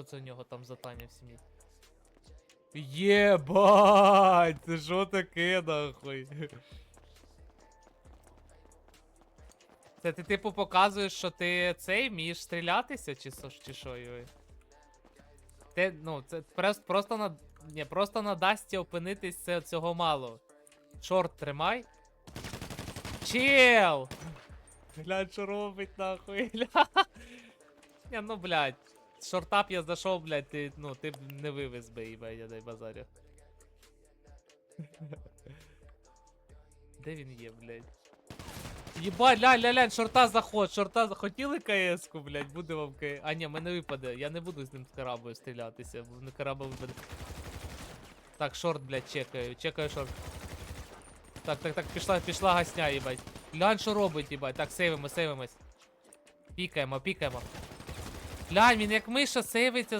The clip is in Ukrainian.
Що це у нього там за Таня в сім'ї? Єбать! Це що таке нахуй? Це ти типу показуєш, що ти цей вмієш стрілятися, чи що, чи що, Юй? Ти, ну, це просто, просто на. Ні, просто на Дасті опинитись це цього мало. Шорт тримай. Чел! Глянь, що робить нахуй. Гля. Ні, ну блядь. Шортап я зайшов, блядь, ти, ну, ти б не вивез би, їбать, я дай базарю. Де він є, блядь? Єбать, ля, ля, ля, шорта заход, шорта за- хотіли КС-ку, блядь, буде вам КС. А ні, мене випаде, я не буду з ним з карабою стрілятися, бо не караба випаде. Так, шорт, блядь, чекаю, чекаю шорт. Так, так, так, пішла, пішла гасня, їбать. Глянь, що робить, їбать. Так, сейвимо, сейвимось. Пікаємо, пікаємо. Глянь, він як миша сейвиться